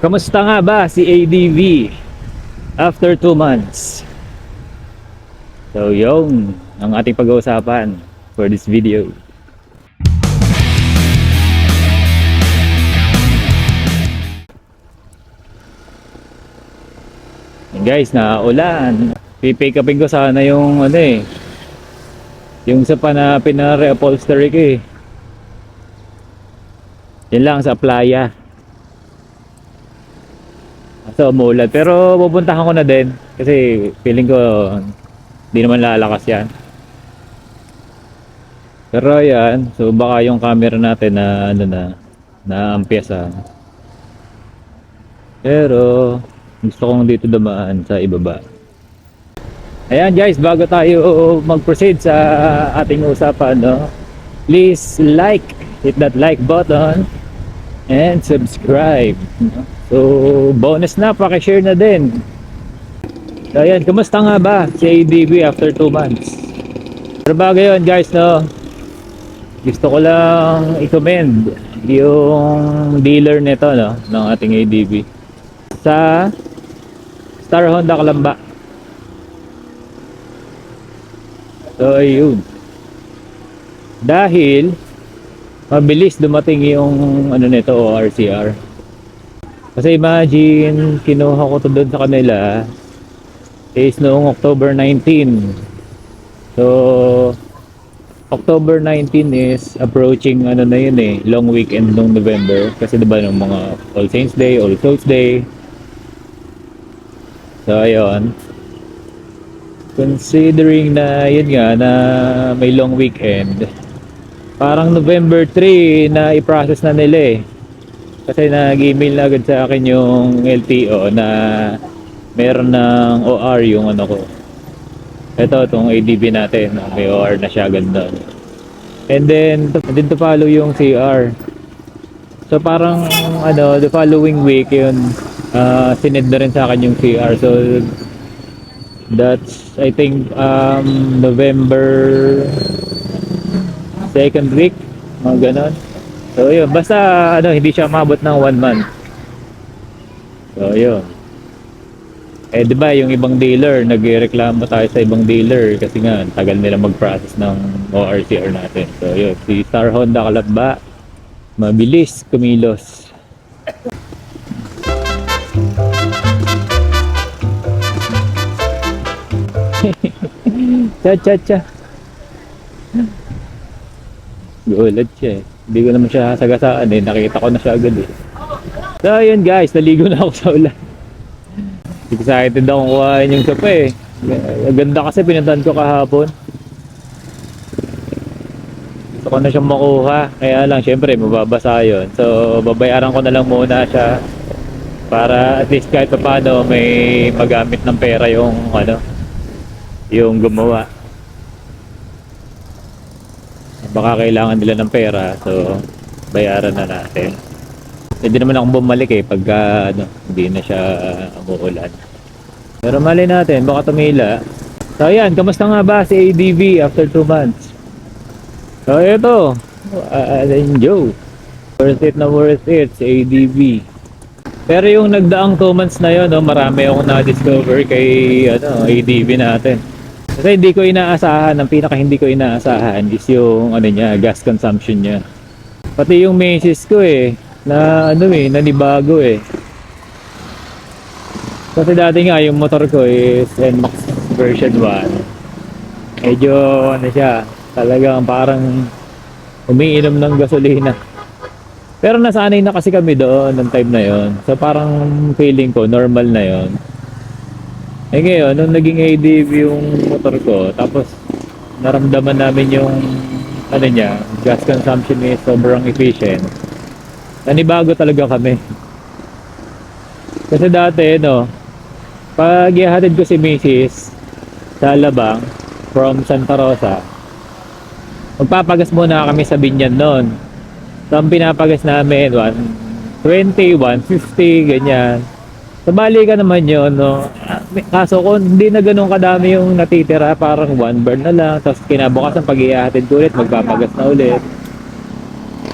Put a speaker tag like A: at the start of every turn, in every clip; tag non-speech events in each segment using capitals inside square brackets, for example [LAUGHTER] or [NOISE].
A: Kamusta nga ba si ADV after 2 months? So yung ang ating pag-uusapan for this video. Yan guys, naulan. Pipick upin ko sana yung ano eh. Yung sa pa na pinare-upholstery ko eh. Yan lang sa playa. So umulan. Pero pupuntahan ko na din. Kasi feeling ko hindi naman lalakas yan. Pero yan. So baka yung camera natin na ano na na ampiasa. Pero gusto kong dito dumaan sa ibaba. Ayan guys, bago tayo mag-proceed sa ating usapan, no? Please like, hit that like button and subscribe. no? So, bonus na, pakishare na din. So, ayan, kumusta nga ba si ADB after 2 months? Pero bago yun guys, no? Gusto ko lang i-commend yung dealer nito, no? Ng ating ADB. Sa Star Honda Kalamba. So, ayun. Dahil, mabilis dumating yung ano nito, ORCR. Kasi imagine, kinuha ko to doon sa kanila is noong October 19. So, October 19 is approaching ano na yun eh, long weekend nung November. Kasi diba nung mga All Saints Day, All Souls Day. So, ayun. Considering na yun nga na may long weekend, parang November 3 na i-process na nila eh. Kasi nag-email na agad sa akin yung LTO na meron ng OR yung ano ko. Ito, itong ADB natin, may OR na siya agad doon. And then, din to follow yung CR. So parang ano, the following week yun, uh, sinend na rin sa akin yung CR. So That's I think um November second week, mga ganon. So yun, basta ano hindi siya mabot ng one month. So yun. Eh di ba yung ibang dealer, nagreklamo tayo sa ibang dealer kasi nga tagal nila mag-process ng ORCR natin. So yun, si Star Honda Kalamba, mabilis kumilos. [LAUGHS] Cha cha cha. Gulat siya eh. Hindi ko naman siya sagasaan eh. Nakita ko na siya agad eh. So ayun guys, naligo na ako sa ulan. [LAUGHS] Excited ako kuhain yung sopa eh. Ganda kasi pinuntahan ko kahapon. Gusto ko na siyang makuha. Kaya lang syempre mababasa yun. So babayaran ko na lang muna siya. Para at least kahit pa paano may magamit ng pera yung ano yung gumawa. Baka kailangan nila ng pera, so bayaran na natin. Hindi naman akong bumalik eh pagka ano, hindi na siya umuulan. Pero mali natin, baka tumila. So ayan, kamusta nga ba si ADV after 2 months? So ito, uh, Joe. Worth it na worth it si ADV. Pero yung nagdaang 2 months na yon, no, marami akong na-discover kay ano, ADV natin. Kasi hindi ko inaasahan, ang pinaka hindi ko inaasahan is yung ano niya, gas consumption niya. Pati yung Macy's ko eh, na ano eh, nanibago eh. Kasi dati nga yung motor ko is NMAX version 1. Medyo ano siya, talagang parang umiinom ng gasolina. Pero nasanay na kasi kami doon ng time na yon. So parang feeling ko normal na yon. Eh ngayon, nung naging ADV yung motor ko, tapos naramdaman namin yung ano niya, gas consumption is sobrang efficient. Nanibago talaga kami. Kasi dati, no, pag ihatid ko si Mrs. sa Alabang from Santa Rosa, magpapagas muna kami sa Binyan noon. So, ang pinapagas namin, 120, 150, ganyan. Sa balikan naman yun, no? Kaso kung hindi na ganun kadami yung natitira, parang one burn na lang. Tapos kinabukasan pag ihahatid ko ulit, magpapagas na ulit.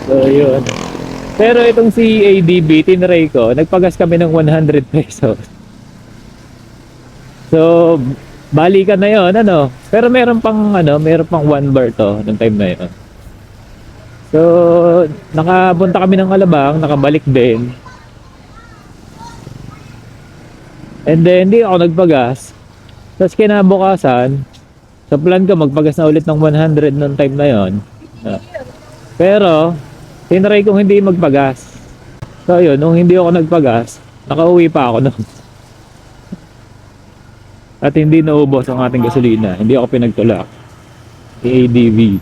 A: So, yun. Pero itong si ADB, tinry ko, nagpagas kami ng 100 pesos. So, balikan na yon ano. Pero meron pang, ano, meron pang one bar to, nung time na yon. So, nakapunta kami ng Alabang, nakabalik din. And then, hindi ako nagpagas. Tapos kinabukasan, sa plan ko, magpagas na ulit ng 100 nung time na yon. Ah. Pero, tinry kong hindi magpagas. So, yun, nung hindi ako nagpagas, nakauwi pa ako nun. [LAUGHS] At hindi naubos ang ating gasolina. Hindi ako pinagtulak. ADV.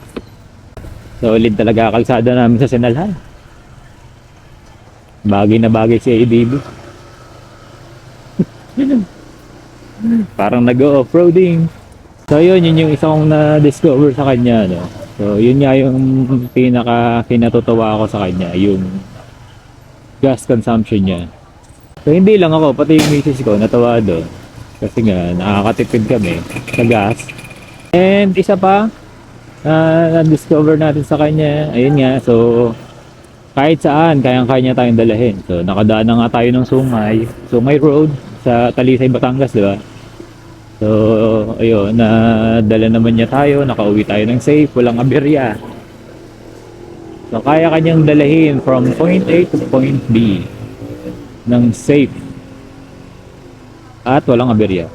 A: Solid talaga kalsada namin sa Sinalhan. Bagay na bagay si ADV. Parang nag-off-roading. So yun, yun yung isa kong na-discover sa kanya. No? So yun nga yung pinaka kinatutuwa ako sa kanya. Yung gas consumption niya. So hindi lang ako, pati yung misis ko natawa doon. Kasi nga, nakakatipid kami sa gas. And isa pa, na na-discover natin sa kanya, ayun nga, so kahit saan, kayang-kaya tayong dalahin. So nakadaan na nga tayo ng Sungay, Sungay Road sa Talisay, Batangas, di ba? So, ayun, nadala naman niya tayo, nakauwi tayo ng safe, walang aberya. So, kaya kanyang dalahin from point A to point B ng safe at walang aberya.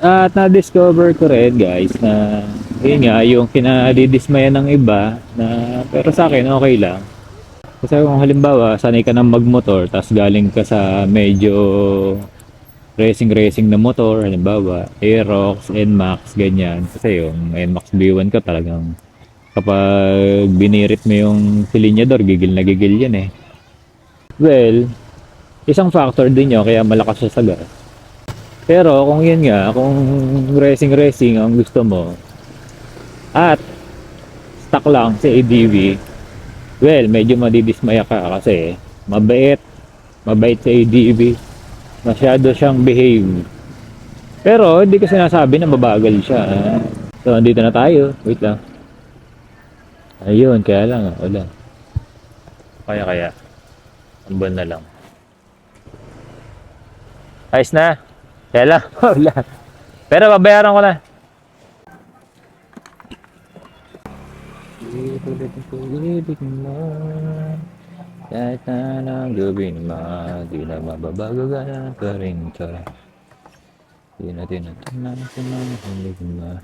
A: At na-discover ko rin guys na yun nga yung kinadidismaya ng iba na pero sa akin okay lang. Kasi kung halimbawa sanay ka ng magmotor tapos galing ka sa medyo racing racing na motor halimbawa Aerox, NMAX ganyan. Kasi yung NMAX B1 ko talagang kapag binirit mo yung silinyador gigil na gigil yan eh. Well isang factor din yun kaya malakas siya sa gas. Pero kung yun nga kung racing racing ang gusto mo at stock lang sa ADV well medyo madidismaya ka kasi mabait mabait sa ADV masyado siyang behave. Pero hindi ko sinasabi na mabagal siya. ah. So andito na tayo. Wait lang. Ayun, kaya lang ah, wala. Kaya kaya. Ambon na lang. Ayos na. Kaya lang, [LAUGHS] wala. Pero babayaran ko na. Ibig mo kahit na ng gabi naman, di na mababago ka pa rin ka. Di na tinatanan ko na hindi ko na.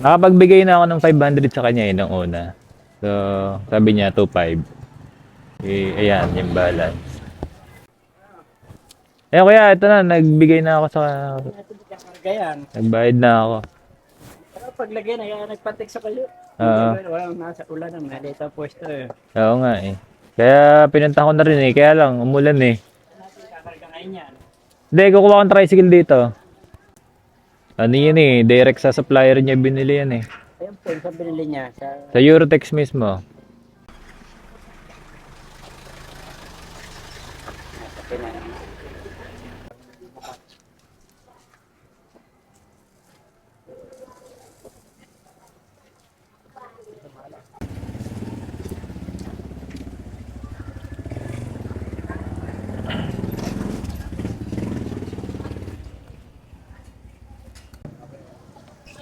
A: Nakapagbigay na ako ng 500 sa kanya eh, nung una. So, sabi niya 2.5. Eh, ayan, yung balance. Eh, kaya ito na, nagbigay na ako sa...
B: Gayan.
A: Nagbayad na ako.
B: Pero paglagay na yan, nagpatik sa kayo.
A: Oo.
B: Walang nasa ulan ng malita pwesto eh.
A: Oo nga eh. Kaya pinunta ko na rin eh. Kaya lang, umulan eh.
B: Yan.
A: Hindi, kukuha akong tricycle dito. Ano yun eh, direct sa supplier niya binili yan eh.
B: Ayun po, sa binili niya. Sa...
A: Sa Eurotex mismo.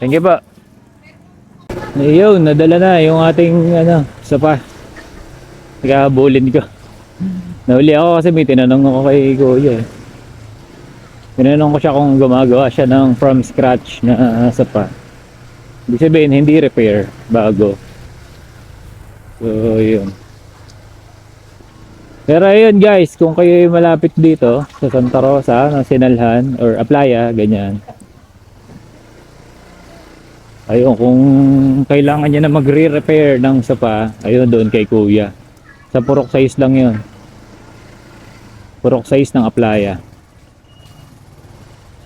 A: Thank you po. Ayun, nadala na yung ating ano, sapa. Nagabulin ko. Nahuli ako kasi may tinanong ako kay Kuya. eh. Tinanong ko siya kung gumagawa siya ng from scratch na sapa. Ibig sabihin, hindi repair, bago. So, yun. Pero ayun guys, kung kayo ay malapit dito sa Santa Rosa, ng Sinalhan, or Aplaya, ganyan. Ayun, kung kailangan niya na magre-repair ng sapa, ayun doon kay kuya. Sa purok size lang yun. Purok size ng aplaya.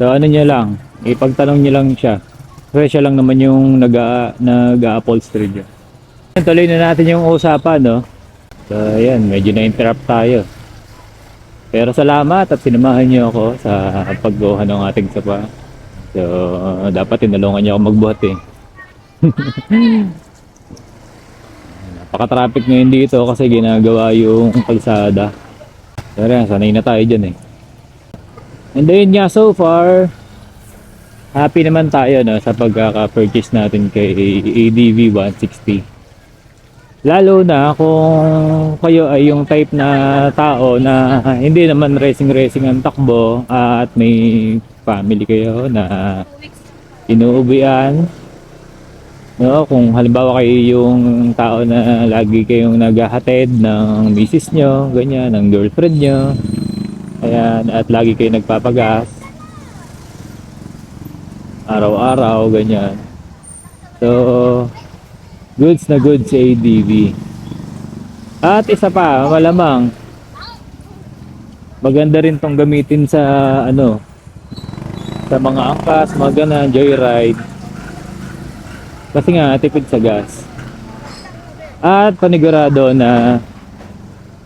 A: So ano niya lang, ipagtanong niya lang siya. Kasi siya lang naman yung nag nag-upholstery dyan. Tuloy na natin yung usapan, no? So ayan, medyo na-interrupt tayo. Pero salamat at sinamahan niyo ako sa pagguha ng ating sapa. So, dapat tinulungan niyo ako magbuhat eh. [LAUGHS] Napaka-traffic ngayon dito kasi ginagawa yung kalsada. Pero yan, sanay na tayo dyan eh. And then nga so far, happy naman tayo no, sa pagkaka-purchase natin kay ADV 160. Lalo na kung kayo ay yung type na tao na hindi naman racing-racing ang takbo at may family kayo na inuubian. No, kung halimbawa kayo yung tao na lagi kayong naghahatid ng misis nyo, ganyan, ng girlfriend nyo, ayan, at lagi kayo nagpapagas, araw-araw, ganyan. So, goods na goods sa ADV. At isa pa, malamang, maganda rin tong gamitin sa, ano, sa mga angkas, mga ganun, joyride. Kasi nga, tipid sa gas. At panigurado na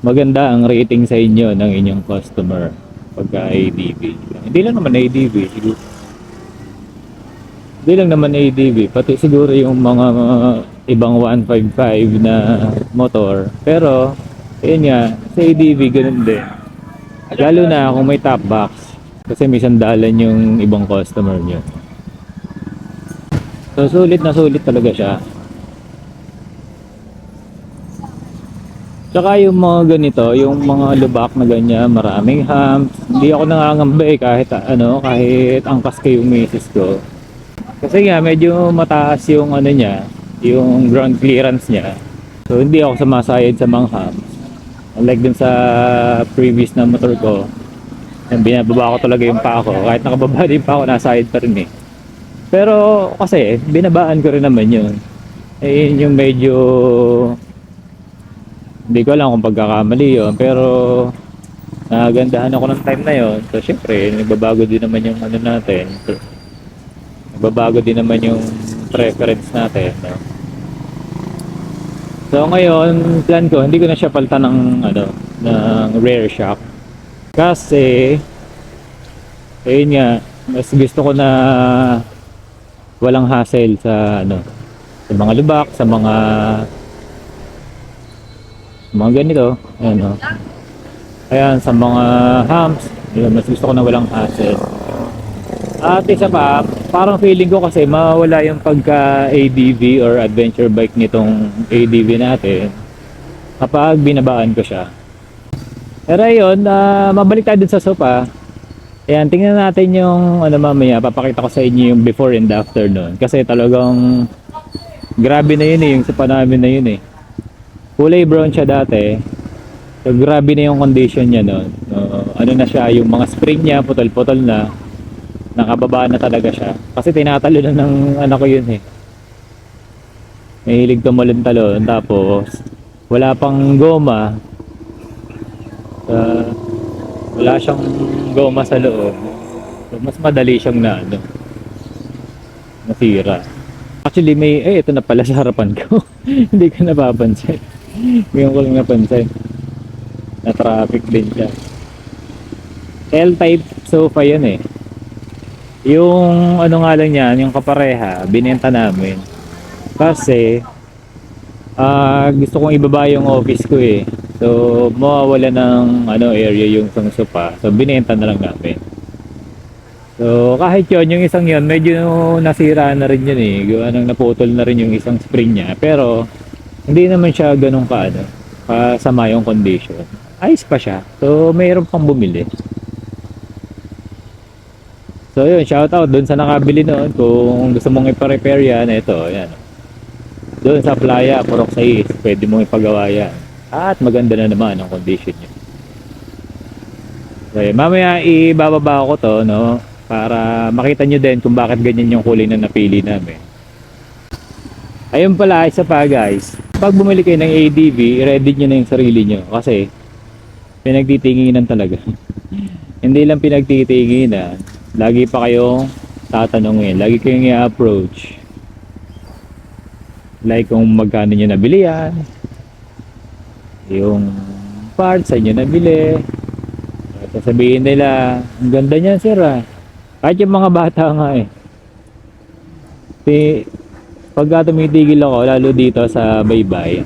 A: maganda ang rating sa inyo ng inyong customer pagka ADV. Hindi lang naman ADV. Hindi lang naman ADV, pati siguro yung mga ibang 155 na motor. Pero, yun nga, sa ADV ganun din. Lalo na kung may top box. Kasi may sandalan yung ibang customer nyo. So, sulit na sulit talaga siya. Tsaka yung mga ganito, yung mga lubak na ganyan, maraming hams. Hindi ako nangangamba eh kahit ano, kahit angkas yung misis ko. Kasi nga medyo mataas yung ano niya, yung ground clearance niya. So hindi ako sumasayad sa mga hams. Unlike dun sa previous na motor ko, binababa ko talaga yung pa ko. Kahit nakababa din pa ako, nasayad pa rin eh. Pero kasi, binabaan ko rin naman yun. Eh, yun yung medyo hindi ko alam kung pagkakamali yun, pero nagandahan ako ng time na yun. So, syempre, nagbabago din naman yung ano natin. Nagbabago din naman yung preference natin. No? So, ngayon, plan ko, hindi ko na siya palta ng, ano, ng rear shock. Kasi, ayun nga, mas gusto ko na walang hassle sa, ano, sa mga lubak, sa mga mga ganito ayan o ayan sa mga hams yun, mas gusto ko na walang hassle. At isa pa parang feeling ko kasi mawala yung pagka ADV or adventure bike nitong ADV natin kapag binabaan ko siya. Pero ayun uh, mabalik tayo dun sa sopa ayan tingnan natin yung ano mamaya papakita ko sa inyo yung before and after nun kasi talagang grabe na yun eh yung sopa namin na yun eh kulay brown siya dati. So, grabe na yung condition niya noon. Uh, ano na siya, yung mga spring niya, putol-putol na. Nakababa na talaga siya. Kasi tinatalo na ng anak ko yun eh. Mahilig tumalon-talon. Tapos, wala pang goma. Uh, wala siyang goma sa loob. So, mas madali siyang na, ano, nasira. Actually, may, eh, ito na pala sa harapan ko. [LAUGHS] Hindi ko napapansin. Ngayon ko lang napansin. Na traffic din siya. L-type sofa yan eh. Yung ano nga lang yan, yung kapareha, binenta namin. Kasi, ah gusto kong ibaba yung office ko eh. So, mawawala ng ano area yung isang sofa. So, binenta na lang namin. So, kahit yun, yung isang yun, medyo nasira na rin yun eh. Gawa nang naputol na rin yung isang spring niya. Pero, hindi naman siya ganun ka ano, kasama yung condition. Ayos pa siya. So, mayroon pang bumili. So, yun, shout out doon sa nakabili noon. Kung gusto mong ipa-repair yan, ito, yan. Doon sa playa, Purok 6, pwede mong ipagawa yan. At maganda na naman ang condition niya. Yun, mamaya ibababa ko to, no? Para makita nyo din kung bakit ganyan yung kulay na napili namin. Ayun pala, isa pa guys. Pag bumili kayo ng ADV, ready nyo na yung sarili nyo. Kasi, pinagtitinginan talaga. [LAUGHS] Hindi lang pinagtitinginan. Lagi pa kayong tatanungin. Lagi kayong i-approach. Like kung magkano nyo nabili yan. Yung parts, saan nyo nabili. Sasabihin nila, ang ganda niyan sir ah. Kahit yung mga bata nga eh. Si, pagka tumitigil ako, lalo dito sa baybay,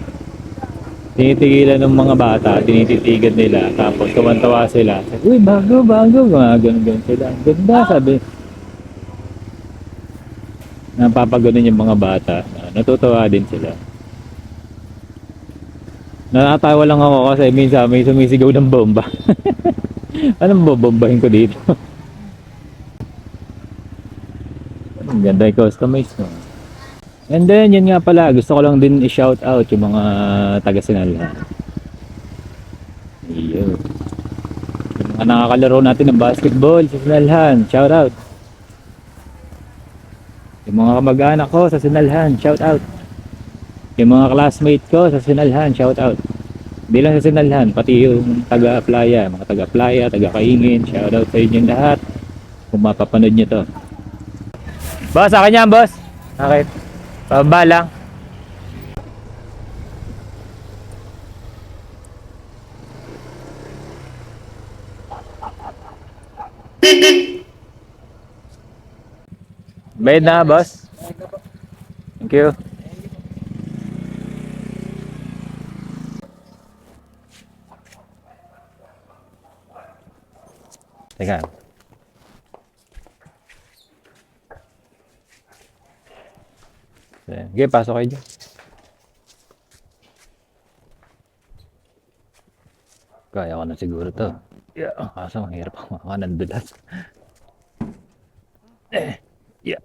A: tinitigilan ng mga bata, tinititigan nila, tapos tumantawa sila. Uy, bago, bago, mga ganun-ganun sila. Ang Ganda, sabi. Napapaganon yung mga bata. Natutuwa din sila. Natatawa lang ako kasi minsan may sumisigaw ng bomba. [LAUGHS] Anong bobombahin ko dito? [LAUGHS] Ang ganda yung customize mo. And then, yun nga pala, gusto ko lang din i-shout out yung mga taga-sinalhan. Iyo. Yung mga nakakalaro natin ng basketball sa Sinalhan, shout out. Yung mga kamag-anak ko sa Sinalhan, shout out. Yung mga classmate ko sa Sinalhan, shout out. Hindi lang sa Sinalhan, pati yung taga-playa, mga taga-playa, taga-kaingin, shout out sa inyo lahat. Kung mapapanood nyo to. Boss, akin yan, boss. Bakit? Pababa lang. Bayad na, boss. Thank you. Teka. Sige, pasok kayo dyan. Kaya ko na siguro to. Yeah, kaso mahirap ako makawa ng dulas. Eh, yeah.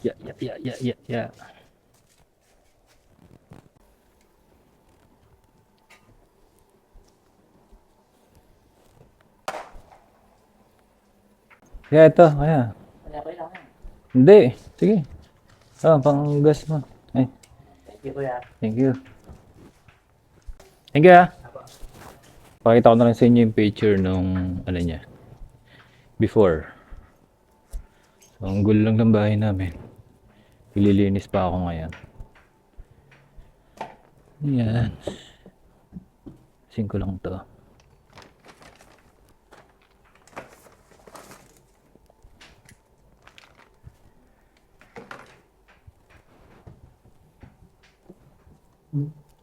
A: Yeah, yeah, yeah, yeah, yeah, Kaya ito, kaya.
B: Kaya ko lang.
A: Hindi, sige. Oh, pang gas mo. Ay,
B: Thank you, kuya.
A: thank you. Thank you ah. Pakita ko na lang sa inyo yung picture nung ano niya. Before. So, ang gulo lang ng bahay namin. Ililinis pa ako ngayon. Yan. Sing ko lang to.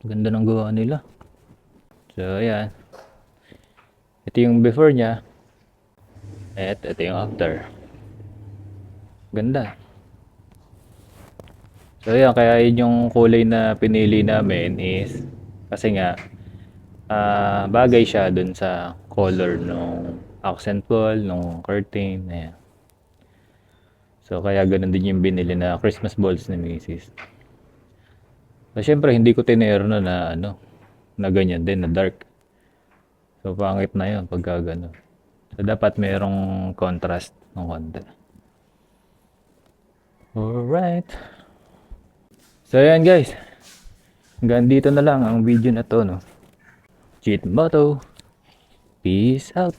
A: Ganda ng gawa nila. So, ayan. Ito yung before niya. At ito yung after. Ganda. So, ayan. Kaya yun yung kulay na pinili namin is kasi nga ah, bagay siya dun sa color nung accent wall, nung curtain. Ayan. So, kaya ganun din yung binili na Christmas balls ni Mrs. So, syempre, hindi ko tinero na na ano, na ganyan din, na dark. So, pangit na yun pagka gano'n. So, dapat merong contrast ng konti. Alright. So, ayan guys. Hanggang dito na lang ang video na to, no. Cheat motto. Peace out.